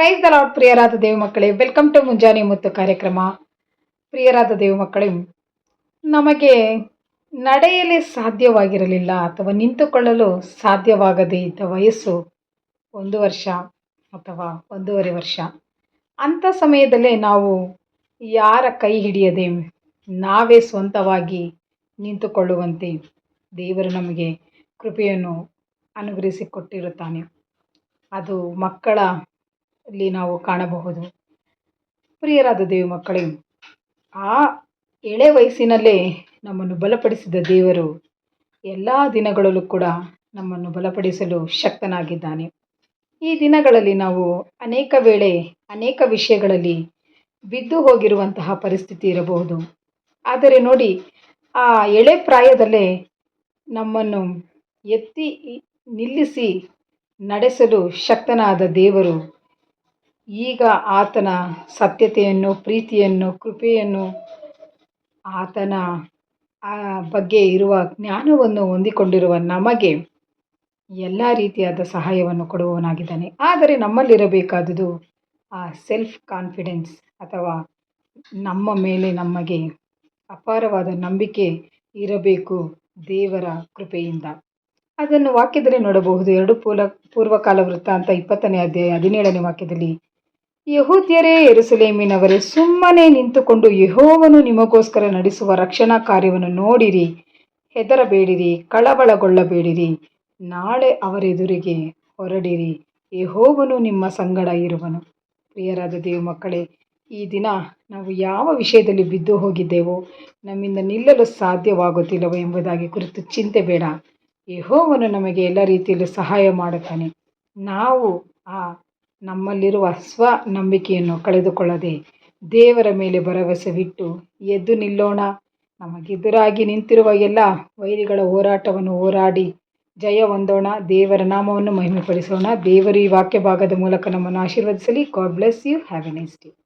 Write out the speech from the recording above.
Praise the Lad ಪ್ರಿಯರಾದ ದೇವ ಮಕ್ಕಳೇ. Welcome to ಮುಂಜಾನೆ ಮುತ್ತು ಕಾರ್ಯಕ್ರಮ. ಪ್ರಿಯರಾದ ದೇವ ಮಕ್ಕಳೇ, ನಮಗೆ ನಡೆಯಲು ಸಾಧ್ಯವಾಗಿರಲಿಲ್ಲ ಅಥವಾ ನಿಂತುಕೊಳ್ಳಲು ಸಾಧ್ಯವಾಗದೇ ಇದ್ದ ವಯಸ್ಸು ಒಂದು ವರ್ಷ ಅಥವಾ ಒಂದೂವರೆ ವರ್ಷ. ಅಂಥ ಸಮಯದಲ್ಲೇ ನಾವು ಯಾರ ಕೈ ಹಿಡಿಯದೆ ನಾವೇ ಸ್ವಂತವಾಗಿ ನಿಂತುಕೊಳ್ಳುವಂತೆ ದೇವರು ನಮಗೆ ಕೃಪೆಯನ್ನು ಅನುಗ್ರಹಿಸಿಕೊಟ್ಟಿರುತ್ತಾನೆ. ಅದು ಮಕ್ಕಳ ಅಲ್ಲಿ ನಾವು ಕಾಣಬಹುದು. ಪ್ರಿಯರಾದ ದೇವ ಮಕ್ಕಳೇ, ಆ ಎಳೆ ವಯಸ್ಸಿನಲ್ಲೇ ನಮ್ಮನ್ನು ಬಲಪಡಿಸಿದ ದೇವರು ಎಲ್ಲ ದಿನಗಳಲ್ಲೂ ಕೂಡ ನಮ್ಮನ್ನು ಬಲಪಡಿಸಲು ಶಕ್ತನಾಗಿದ್ದಾನೆ. ಈ ದಿನಗಳಲ್ಲಿ ನಾವು ಅನೇಕ ವೇಳೆ, ಅನೇಕ ವಿಷಯಗಳಲ್ಲಿ ಬಿದ್ದು ಹೋಗಿರುವಂತಹ ಪರಿಸ್ಥಿತಿ ಇರಬಹುದು. ಆದರೆ ನೋಡಿ, ಆ ಎಳೆ ಪ್ರಾಯದಲ್ಲೇ ನಮ್ಮನ್ನು ಎತ್ತಿ ನಿಲ್ಲಿಸಿ ನಡೆಸಲು ಶಕ್ತನಾದ ದೇವರು ಈಗ ಆತನ ಸತ್ಯತೆಯನ್ನು, ಪ್ರೀತಿಯನ್ನು, ಕೃಪೆಯನ್ನು ಆತನ ಬಗ್ಗೆ ಇರುವ ಜ್ಞಾನವನ್ನು ಹೊಂದಿಕೊಂಡಿರುವ ನಮಗೆ ಎಲ್ಲ ರೀತಿಯಾದ ಸಹಾಯವನ್ನು ಕೊಡುವವನಾಗಿದ್ದಾನೆ. ಆದರೆ ನಮ್ಮಲ್ಲಿರಬೇಕಾದುದು ಆ ಸೆಲ್ಫ್ ಕಾನ್ಫಿಡೆನ್ಸ್ ಅಥವಾ ನಮ್ಮ ಮೇಲೆ ನಮಗೆ ಅಪಾರವಾದ ನಂಬಿಕೆ ಇರಬೇಕು ದೇವರ ಕೃಪೆಯಿಂದ. ಅದನ್ನು ವಾಕ್ಯದಲ್ಲಿ ನೋಡಬಹುದು. ಎರಡು ಪೂಲ, ಪೂರ್ವಕಾಲ ವೃತ್ತಾಂತ ಇಪ್ಪತ್ತನೇ ಅಧ್ಯಾಯ ಹದಿನೇಳನೇ ವಾಕ್ಯದಲ್ಲಿ ಯಹೂದ್ಯರೇ ಎರುಸಲೇಮಿನವರೇ ಸುಮ್ಮನೆ ನಿಂತುಕೊಂಡು ಯಹೋವನು ನಿಮಗೋಸ್ಕರ ನಡೆಸುವ ರಕ್ಷಣಾ ಕಾರ್ಯವನ್ನು ನೋಡಿರಿ, ಹೆದರಬೇಡಿರಿ, ಕಳವಳಗೊಳ್ಳಬೇಡಿರಿ, ನಾಳೆ ಅವರೆದುರಿಗೆ ಹೊರಡಿರಿ. ಯಹೋವನು ನಿಮ್ಮ ಸಂಗಡ ಇರುವನು. ಪ್ರಿಯರಾದ ದೇವ ಮಕ್ಕಳೇ, ಈ ದಿನ ನಾವು ಯಾವ ವಿಷಯದಲ್ಲಿ ಬಿದ್ದು ಹೋಗಿದ್ದೇವೋ, ನಮ್ಮಿಂದ ನಿಲ್ಲಲು ಸಾಧ್ಯವಾಗುತ್ತಿಲ್ಲವೋ ಎಂಬುದಾಗಿ ಕುರಿತು ಚಿಂತೆ ಬೇಡ. ಯಹೋವನು ನಮಗೆ ಎಲ್ಲ ರೀತಿಯಲ್ಲೂ ಸಹಾಯ ಮಾಡುತ್ತಾನೆ. ನಾವು ಆ ನಮ್ಮಲ್ಲಿರುವ ಸ್ವ ನಂಬಿಕೆಯನ್ನು ಕಳೆದುಕೊಳ್ಳದೆ ದೇವರ ಮೇಲೆ ಭರವಸೆವಿಟ್ಟು ಎದ್ದು ನಿಲ್ಲೋಣ. ನಮಗೆದುರಾಗಿ ನಿಂತಿರುವ ಎಲ್ಲ ವೈರಿಗಳ ಹೋರಾಟವನ್ನು ಹೋರಾಡಿ ಜಯ ಹೊಂದೋಣ. ದೇವರ ನಾಮವನ್ನು ಮಹಿಮೆಪಡಿಸೋಣ. ದೇವರು ಈ ವಾಕ್ಯ ಭಾಗದ ಮೂಲಕ ನಮ್ಮನ್ನು ಆಶೀರ್ವದಿಸಲಿ. God bless you have a nice day